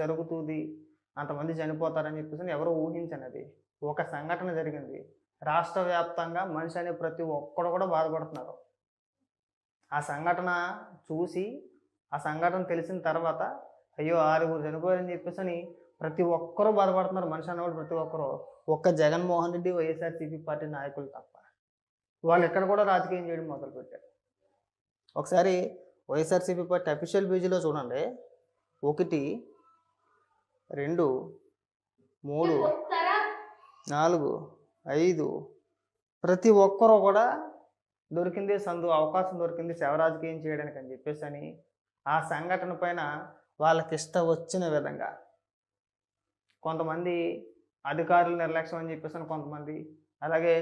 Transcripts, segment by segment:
జరుగుతుంది అంతమంది చనిపోతారని చెప్పేసి ఎవరో ఊహించనది. ఒక సంఘటన జరిగింది. రాష్ట్ర వ్యాప్తంగా మనిషి అనే ప్రతి ఒక్కడు కూడా బాధపడుతున్నారు. ఆ సంఘటన చూసి ఆ సంఘటన తెలిసిన తర్వాత అయ్యో ఆరుగురు చనిపోయారని చెప్పేసి అని ప్రతి ఒక్కరూ బాధపడుతున్నారు. మనిషి అనేవాడు ప్రతి ఒక్కరు. ఒక్క జగన్మోహన్ రెడ్డి వైఎస్ఆర్సీపీ పార్టీ నాయకులు తప్ప. వాళ్ళు ఎక్కడ కూడా రాజకీయం చేయడం మొదలుపెట్టారు. ఒకసారి వైఎస్ఆర్సీపీ పార్టీ అఫీషియల్ పేజీలో చూడండి. ఒకటి రెండు మూడు నాలుగు ఐదు. ప్రతి ఒక్కరూ కూడా దొరికింది సందు అవకాశం దొరికింది శివరాజకీయం చేయడానికి అని చెప్పేసి అని ఆ సంఘటన పైన వాళ్ళకి ఇష్టం వచ్చిన విధంగా కొంతమంది అధికారులు నిర్లక్ష్యం అని చెప్పేసి అని కొంతమంది అలాగే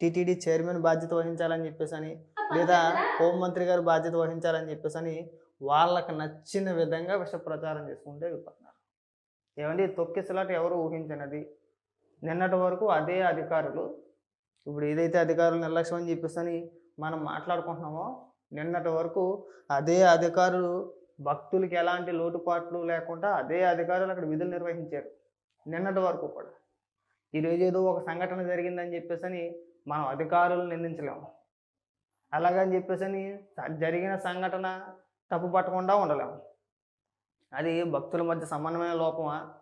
టీటీడీ చైర్మన్ బాధ్యత వహించాలని చెప్పేసి అని లేదా హోంమంత్రి గారు బాధ్యత వహించాలని చెప్పేసి అని వాళ్ళకి నచ్చిన విధంగా విష ప్రచారం చేసుకుంటే ఏమండి? తొక్కిసలాట ఎవరు ఊహించినది. నిన్నటి వరకు అదే అధికారులు ఇప్పుడు ఏదైతే అధికారులు నిర్లక్ష్యం అని చెప్పేసి మనం మాట్లాడుకుంటున్నామో నిన్నటి వరకు అదే అధికారులు భక్తులకి ఎలాంటి లోటుపాట్లు లేకుండా అదే అధికారులు అక్కడ విధులు నిర్వహించారు. నిన్నటి వరకు కూడా. ఈరోజు ఏదో ఒక సంఘటన జరిగిందని చెప్పేసి అని మనం అధికారులను నిందించలేము. అలాగని చెప్పేసి అని జరిగిన సంఘటన తప్పు పట్టకుండా ఉండలేము. అది భక్తుల మధ్య సమన్వయ లోపమా?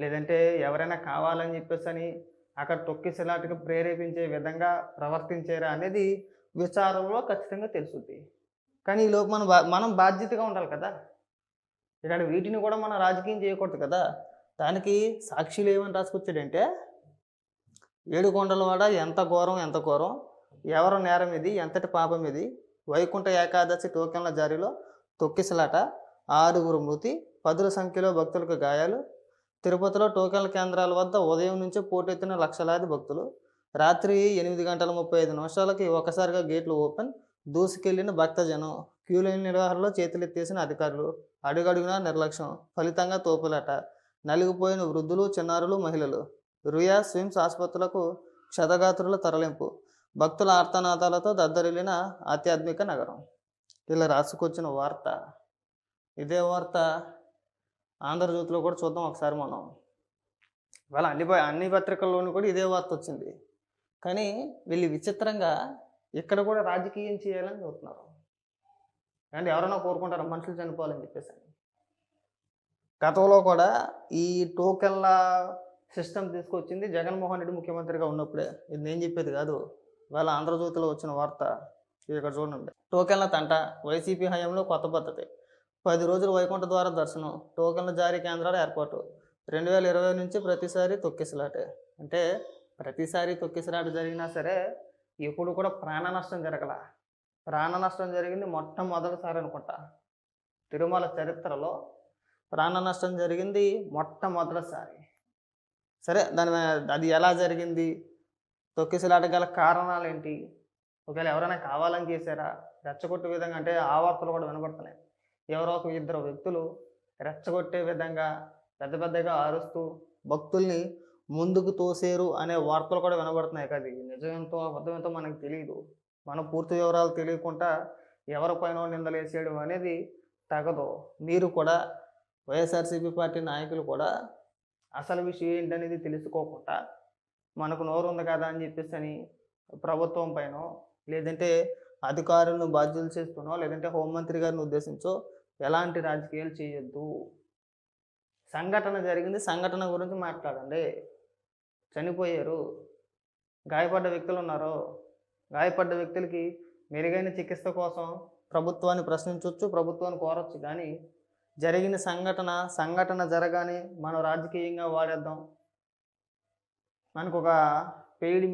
లేదంటే ఎవరైనా కావాలని చెప్పేసి అని అక్కడ తొక్కిసలాటకు ప్రేరేపించే విధంగా ప్రవర్తించారా అనేది విచారంలో ఖచ్చితంగా తెలుసుద్ది. కానీ ఈ మనం బా- మనం బాధ్యతగా ఉండాలి కదా. ఇలాంటి వీటిని కూడా మనం రాజకీయం చేయకూడదు కదా. దానికి సాక్షిలు ఏమని రాసుకొచ్చాడంటే ఏడుకొండలవాడ ఎంత ఘోరం ఎంత ఘోరం ఎవరు నేరం ఇది ఎంతటి పాపం ఇది వైకుంఠ ఏకాదశి టోకెన్ల జారీలో తొక్కిసలాట ఆరుగురు మృతి పదుల సంఖ్యలో భక్తులకు గాయాలు. తిరుపతిలో టోకెన్ల కేంద్రాల వద్ద ఉదయం నుంచే పోటెత్తిన లక్షలాది భక్తులు. రాత్రి ఎనిమిది గంటల ముప్పై ఐదు నిమిషాలకి ఒకసారిగా గేట్లు ఓపెన్ దూసుకెళ్ళిన భక్తజనం క్యూలైన నిర్వహణలో చేతులెత్తేసిన అధికారులు అడుగడుగునా నిర్లక్ష్యం ఫలితంగా తోపులాట. నలిగిపోయిన వృద్ధులు చిన్నారులు మహిళలు. రుయా స్విమ్స్ ఆసుపత్రులకు క్షతగాత్రుల తరలింపు. భక్తుల ఆర్తనాదాలతో దద్దరిల్లిన ఆధ్యాత్మిక నగరం. ఇలా రాసుకొచ్చిన వార్త. ఇదే వార్త ఆంధ్రజ్యోతిలో కూడా చూద్దాం ఒకసారి మనం. ఇవాళ అన్ని అన్ని పత్రికల్లోనూ కూడా ఇదే వార్త వచ్చింది. కానీ వీళ్ళు విచిత్రంగా ఇక్కడ కూడా రాజకీయం చేయాలని చూస్తున్నారు. అంటే ఎవరైనా కోరుకుంటారు? మనుషులు చనిపోవాలని చెప్పేసి. గతంలో కూడా ఈ టోకెన్ల సిస్టమ్ తీసుకొచ్చింది జగన్మోహన్ రెడ్డి ముఖ్యమంత్రిగా ఉన్నప్పుడే. ఇది నేను చెప్పేది కాదు. వాళ్ళ ఆంధ్రజ్యోతిలో వచ్చిన వార్త ఇది ఇక్కడ చూడండి. టోకెన్ల తంట. వైసీపీ హయాంలో కొత్త పద్ధతి. పది రోజులు వైకుంఠ ద్వార దర్శనం టోకన్ల జారీ కేంద్రాల ఏర్పాటు రెండు వేల ఇరవై నుంచి ప్రతిసారి తొక్కిసలాటే. అంటే ప్రతిసారి తొక్కిసలాట జరిగినా సరే ఎప్పుడు కూడా ప్రాణ నష్టం జరగల. ప్రాణ నష్టం జరిగింది మొట్టమొదటిసారి అనుకుంటా. తిరుమల చరిత్రలో ప్రాణ నష్టం జరిగింది మొట్టమొదటిసారి. సరే దాని మీద- అది ఎలా జరిగింది? తొక్కిసలాట గల కారణాలు ఏంటి ఒకవేళ ఎవరైనా కావాలని చేశారా? రెచ్చగొట్టే విధంగా అంటే ఆ వార్తలు కూడా వినబడుతున్నాయి ఎవరో ఒక ఇద్దరు వ్యక్తులు రెచ్చగొట్టే విధంగా పెద్ద పెద్దగా అరుస్తూ భక్తుల్ని ముందుకు తోసేరు అనే వార్తలు కూడా వినబడుతున్నాయి కదా. ఇది నిజమేంతో అబద్ధమేంతో మనకు తెలియదు మన పూర్తి వివరాలు తెలియకుండా ఎవరిపైన నిందలేసేయడం అనేది తగదు. మీరు కూడా వైఎస్ఆర్సీపీ పార్టీ నాయకులు కూడా అసలు విషయం ఏంటనేది తెలుసుకోకుండా మనకు నోరు ఉంది కదా అని చెప్పేసి అని ప్రభుత్వం పైన లేదంటే అధికారులను బాధ్యులు చేస్తున్నో లేదంటే హోంమంత్రి గారిని ఉద్దేశించో? ఎలాంటి రాజకీయాలు చేయొద్దు. సంఘటన జరిగింది. సంఘటన గురించి మాట్లాడండి. చనిపోయారు. గాయపడ్డ వ్యక్తులు ఉన్నారు? గాయపడ్డ వ్యక్తులకి మెరుగైన చికిత్స కోసం ప్రభుత్వాన్ని ప్రశ్నించవచ్చు ప్రభుత్వాన్ని కోరచ్చు. కానీ జరిగిన సంఘటన సంఘటన జరగానే మనం రాజకీయంగా వాడేద్దాం. మనకు ఒక పెయిడ్